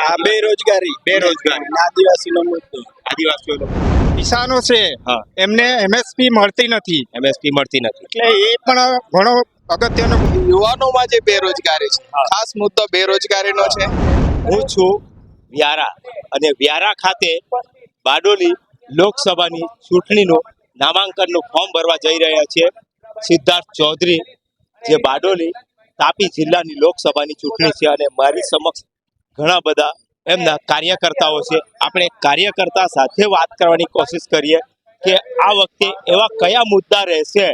આ બેરોજગારી. બેરોજગારી. આદિવાસીનો મુદ્દો. આદિવાસીઓનો કિસાનો છે એમને એમએસપી મળતી નથી. એમએસપી મળતી નથી. એટલે એ પણ ઘણો અગત્યનો યુવાનોમાં જે બેરોજગારી છે ખાસ મુદ્દો બેરોજગારીનો છે. હું છું વ્યારા અને વ્યારા ખાતે બારડોલી લોકસભાની ચૂંટણીનું નામાંકનનું ફોર્મ ભરવા જઈ રહ્યા છે સિદ્ધાર્થ ચૌધરી જે બારડોલી તાપી જિલ્લાની લોકસભાની ચૂંટણી છે અને મારી સમક્ષ ઘણા બધા એમના કાર્યકર્તાઓ છે. આપણે કાર્યકર્તા સાથે વાત કરવાની કોશિશ કરીએ કે આ વખતે એવા કયા મુદ્દા રહેશે?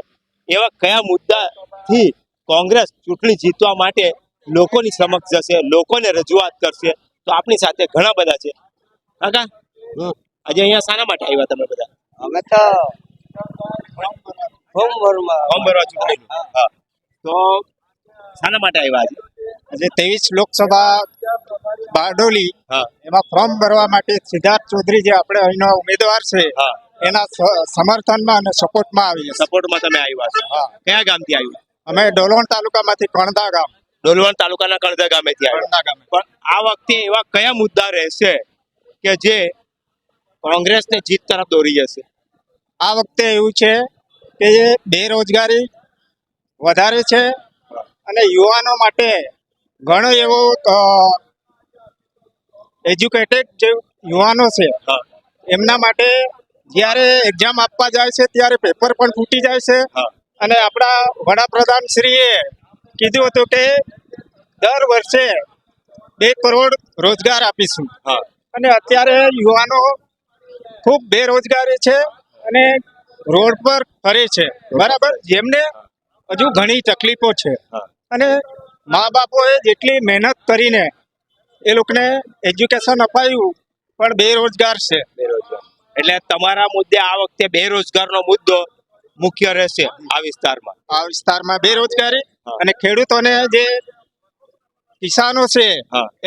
એવા કયા મુદ્દાથી કોંગ્રેસ ચૂંટણી જીતવા માટે લોકોની સમક્ષ જશે લોકોને રજૂઆત કરશે? તો આપણી સાથે ઘણા બધા છે. કાકા આજે અહીંયા શાના માટે આવ્યા તમે બધા? અમે તો ફોર્મ ભરવા ફોર્મ હા તો શાના માટે આવ્યા આજે? તેવીસ લોકસભા બારડોલી હા. એમાં ફોર્મ ભરવા માટે સિદ્ધાર્થ ચૌધરી જે આપણે અહીંનો ઉમેદવાર છે એના સમર્થનમાં અને સપોર્ટમાં છીએ. સપોર્ટમાં તમે આવ્યા છો? હા. કયા ગામથી આવ્યું? અમે ડોલવણ તાલુકામાંથી કણદા ગામ. ડોલવણ તાલુકાના કણધા ગામેથી આવ્યા. ગામે. પણ આ વખતે એવા કયા મુદ્દા રહેશે કે જે કોંગ્રેસને જીત તરફ દોરી જશે? આ વખતે એવું છે કે બેરોજગારી વધારે છે અને યુવાનો માટે ઘણો એવો એજ્યુકેટેડ જે યુવાનો છે એમના માટે જ્યારે એક્ઝામ આપવા જાય છે ત્યારે પેપર પણ ફૂટી જાય છે. અને આપણા વડાપ્રધાન શ્રીએ કીધું હતું કે દર વર્ષે બે કરોડ રોજગાર આપીશું. અને અત્યારે યુવાનો ખૂબ બેરોજગારી છે અને રોડ પર ફરે છે. બરાબર? જેમને હજુ ઘણી તકલીફો છે. અને મા બાપોએ જેટલી મહેનત કરીને એ લોકોને એજ્યુકેશન અપાયું પણ બેરોજગાર છે. બેરોજગાર. એટલે તમારા મુદ્દે આ વખતે બેરોજગારનો મુદ્દો મુખ્ય રહેશે આ વિસ્તારમાં. આ વિસ્તારમાં બેરોજગારી અને ખેડૂતોને જે કિસાનો છે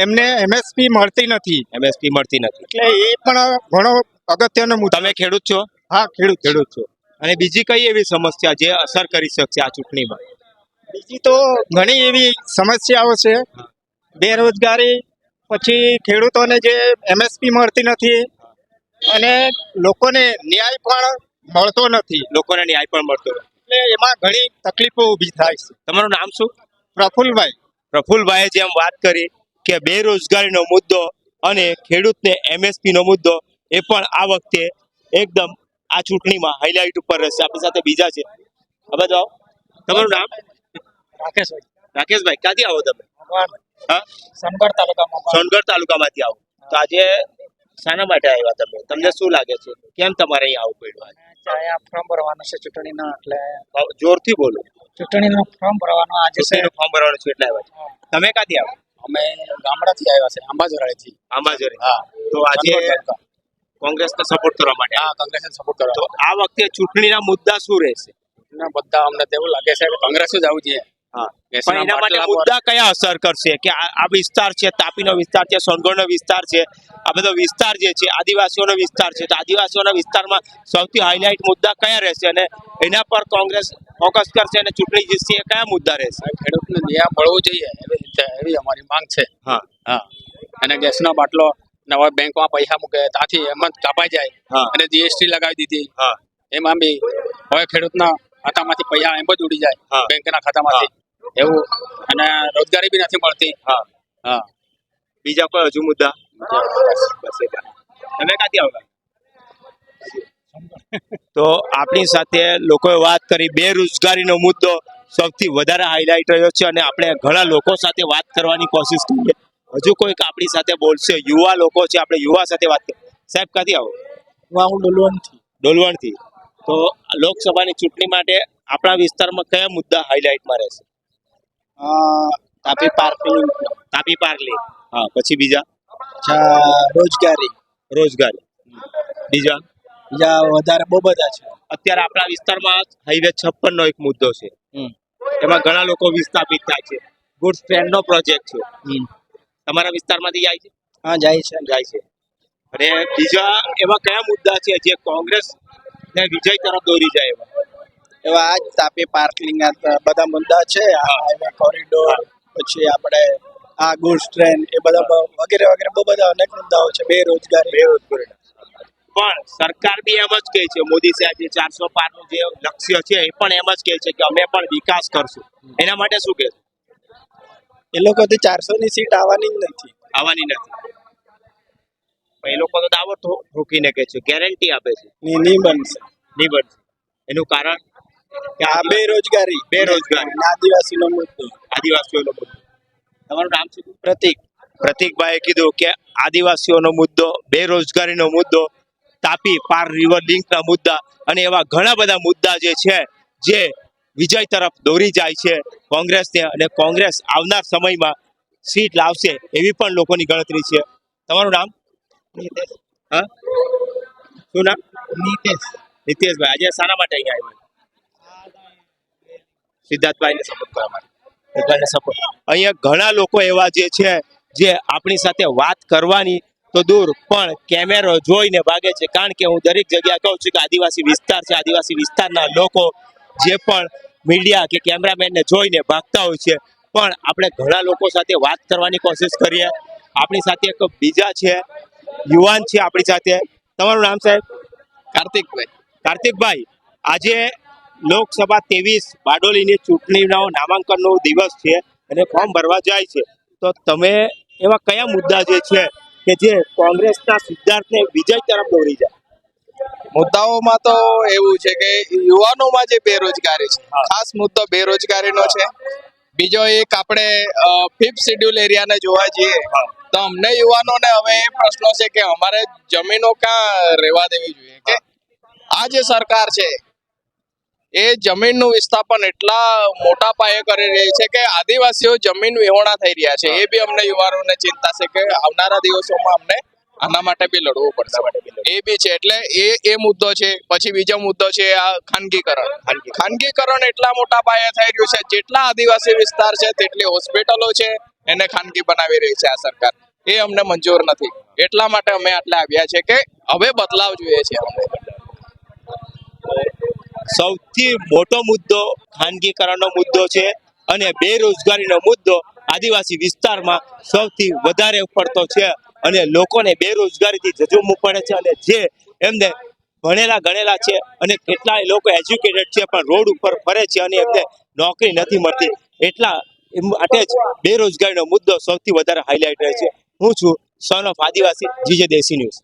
એમને એમએસપી મળતી નથી. એમએસપી મળતી નથી. એટલે એ પણ ઘણો અગત્યનો મુદ્દો તમે ખેડૂત છો? હા ખેડૂત ખેડૂત છું. અને બીજી કઈ એવી સમસ્યા જે અસર કરી શકશે આ ચૂંટણીમાં? બીજી તો ઘણી એવી સમસ્યાઓ છે. બેરોજગારી પછી ખેડૂતોને જે એમએસપી મળતી નથી અને લોકોને ન્યાય પણ મળતો નથી. લોકોને ન્યાય પણ મળતો નથી. એટલે એમાં ઘણી તકલીફો ઊભી થાય છે. તમારું નામ શું? પ્રફુલભાઈ. પ્રફુલભાઈએ જેમ વાત કરી કે બેરોજગારીનો મુદ્દો અને ખેડૂતને એમએસપીનો મુદ્દો એ પણ આ વખતે એકદમ આ ચૂંટણીમાં હાઇલાઇટ ઉપર રહેશે. આપણી સાથે બીજા છે. હવે જાઓ તમારું નામ? રાકેશભાઈ રાકેશભાઈ ક્યાંથી આવો તમે? હા? સંબર તાલુકામાં. સોનગઢ તાલુકામાંથી આવો. તો આજે શાના માટે આવ્યા તમે? તમને શું લાગે છે? કેમ તમારે અહીંયા આવવું પડ્યું આજે? ફોર્મ ભરવાનું છે ચૂંટણીના એટલે જોરથી બોલો. ચૂંટણીનું ફોર્મ ભરવાનું આજે છે. ફોર્મ ભરવાનું છે એટલે આવ્યા છે. તમે ક્યાંથી આવો? અમે ગામડાથી આવ્યા છે આંબાજોરાથી આંબાજોરી હા. તો આજે કોંગ્રેસને સપોર્ટ કરવા માટે હા કોંગ્રેસને સપોર્ટ તો કરવા આ વખતે ચૂંટણીના મુદ્દા શું રહેશે? ના બધા અમને તો લાગે છે કે કોંગ્રેસ જ આવું જોઈએ. હા. પણ એના માટે મુદ્દા કયા અસર કરશે? કે આ વિસ્તાર છે તાપીનો વિસ્તાર છે સોનગઢનો વિસ્તાર છે આ બધો વિસ્તાર જે છે આદિવાસીઓનો વિસ્તાર છે. તો આદિવાસીઓના વિસ્તારમાં સૌથી હાઇલાઇટ મુદ્દા કયા રહેશે? અને એના પર કોંગ્રેસ ફોકસ કરશે અને ચૂંટણી જીતશે એ કયા મુદ્દા રહેશે? ખેડૂતને ન્યાય મળવો જોઈએ એવી અમારી માંગ છે. હા. હા. અને ગેસનો બાટલો નવા બેંકમાં પૈસા મૂકે ત્યાંથી એમ જ કાપાઈ જાય અને જીએસટી લગાવી દીધી. એમાં બી હવે ખેડૂતના ખાતામાંથી પૈસા એમ જ ઉડી. જાય બેંકના ખાતામાંથી. એવું. અને રોજગારી બી નથી મળતી. હા. બીજા કોઈ હજુ મુદ્દા? તમે ક્યાંથી આવતા? તો આપણી સાથે લોકોએ વાત કરી બેરોજગારીનો મુદ્દો સૌથી વધારે હાઇલાઇટ રહ્યો છે અને આપણે ઘણા લોકો સાથે વાત કરવાની કોશિશ કરીએ. હજુ કોઈક આપણી સાથે બોલશે? યુવા લોકો છે આપણે યુવા સાથે વાત કરીએ. સાહેબ ક્યાંથી આવો? હું ડોલવણથી. ડોલવણથી. તો લોકસભાની ચૂંટણી માટે આપણા વિસ્તારમાં કયા મુદ્દા હાઇલાઇટમાં રહેશે? તાપી પાર્કિંગ તાપી પાર્લી હા પછી બીજા? રોજગારી. રોજગારી. બીજા? બીજા વધારે બહુ બધા છે. અત્યારે આપણા વિસ્તારમાં હાઈવે છપ્પન નો એક મુદ્દો છે. એમાં ઘણા લોકો વિસ્થાપિત થાય છે. ગુડ ફ્રેન્ડ નો પ્રોજેક્ટ છે. તમારા વિસ્તારમાંથી જાય છે? હા જાય છે. જાય છે. અને બીજા એવા કયા મુદ્દા છે જે કોંગ્રેસ ને વિજય તરફ દોરી જાય એવા? એવા આજ તાપી પાર્કિંગ બધા મુદ્દા છે. હાઈવે કોરિડોર પછી આપણે આ ગુડ્સ ટ્રેન એ બધા વગેરે વગેરે બહુ બધા અનેક મુદ્દાઓ છે. બેરોજગારી. બેરોજગારી. પણ સરકાર બી એમ જ કહે છે મોદી સાહેબ જે ચારસો પારનું જે લક્ષ્ય છે એ પણ એમ જ કહે છે કે અમે પણ વિકાસ કરશું. એના માટે શું કે એ લોકો તો ચારસો ની સીટ આવવાની જ નથી. આવવાની નથી. એ લોકો તો દાવો ઠોકીને કહે છે ગેરંટી આપે છે. ની ની બનશે નહીં બનશે એનું કારણ? કે આ બેરોજગારી. બેરોજગારી. આદિવાસીનો મુદ્દો. આદિવાસીઓનો મુદ્દો. તમારું નામ શું? પ્રતિક. પ્રતિકભાઈએ કીધું કે આદિવાસીઓનો મુદ્દો બેરોજગારીનો મુદ્દો તાપી પાર રિવર લિંકના મુદ્દા અને એવા ઘણા બધા મુદ્દા જે છે જે વિજય તરફ દોરી જાય છે કોંગ્રેસને અને કોંગ્રેસ આવનાર સમયમાં સીટ લાવશે એવી પણ લોકોની ગણતરી છે. તમારું નામ? હા? શું નામ? નીતેશ. નીતેશભાઈ આજે સારા માટે અહીંયા આવ્યા સિદ્ધાર્થભાઈને સપોર્ટ કરવા માટે. સપોર્ટ અહીંયા ઘણા લોકો એવા જે છે જે આપણી સાથે વાત કરવાની તો દૂર પણ કેમેરો જોઈને ભાગે છે. કારણ કે હું દરેક જગ્યાએ કહું છું કે આદિવાસી વિસ્તાર છે. આદિવાસી વિસ્તારના લોકો જે પણ મીડિયા કે કેમેરામેનને જોઈને ભાગતા હોય છે. પણ આપણે ઘણા લોકો સાથે વાત કરવાની કોશિશ કરીએ. આપણી સાથે એક બીજા છે યુવાન છે આપણી સાથે. તમારું નામ સાહેબ? કાર્તિકભાઈ. કાર્તિકભાઈ આજે લોકસભા ત્રેવીસ બારડોલીની ચૂંટણીનો નામાંકનનો દિવસ છે અને ફોર્મ ભરવા જાય છે. તો તમે એવા કયા મુદ્દા જે છે કે જે કોંગ્રેસના સિદ્ધાર્થને વિજય તરફ દોરી જાય? મુદ્દાઓમાં તો એવું છે કે યુવાનોમાં જે બેરોજગારી છે ખાસ મુદ્દો બેરોજગારીનો છે. બીજો એક આપણે ફિફ્થ શેડ્યુલ એરિયાને જોવા જઈએ તો અમને યુવાનોને હવે એ પ્રશ્નો છે કે અમારે જમીનો ક્યાં રહેવા દેવી જોઈએ કે આ જે સરકાર છે એ જમીનનું વિસ્થાપન એટલા મોટા પાયે કરી રહી છે કે આદિવાસીઓ જમીન વિહોણા થઈ રહ્યા છે. એ બી અમને યુવાનોને ચિંતા છે કે આવનારા દિવસોમાં અમને આના માટે બી લડવું પડશે. એ બી છે એટલે એ એ મુદ્દો છે પછી બીજો મુદ્દો છે આ ખાનગીકરણ. ખાનગીકરણ એટલા મોટા પાયે થઈ રહ્યું છે જેટલા આદિવાસી વિસ્તાર છે તેટલી હોસ્પિટલો છે એને ખાનગી બનાવી રહી છે આ સરકાર. એ અમને મંજૂર નથી. એટલા માટે અમે આટલે આવ્યા છે કે હવે બદલાવ જોઈએ છે અમને. સૌથી મોટો મુદ્દો ખાનગીકરણનો મુદ્દો છે અને બેરોજગારીનો મુદ્દો આદિવાસી વિસ્તારમાં સૌથી વધારે પડતો છે. અને લોકોને બેરોજગારીથી જજુમવું પડે છે અને જે એમને ભણેલા ગણેલા છે અને કેટલાય લોકો એજ્યુકેટેડ છે પણ રોડ ઉપર ફરે છે અને એમને નોકરી નથી મળતી. એટલા માટે જ બેરોજગારીનો મુદ્દો સૌથી વધારે હાઇલાઇટ રહે છે. હું છું son of Adivasi GJ Desi news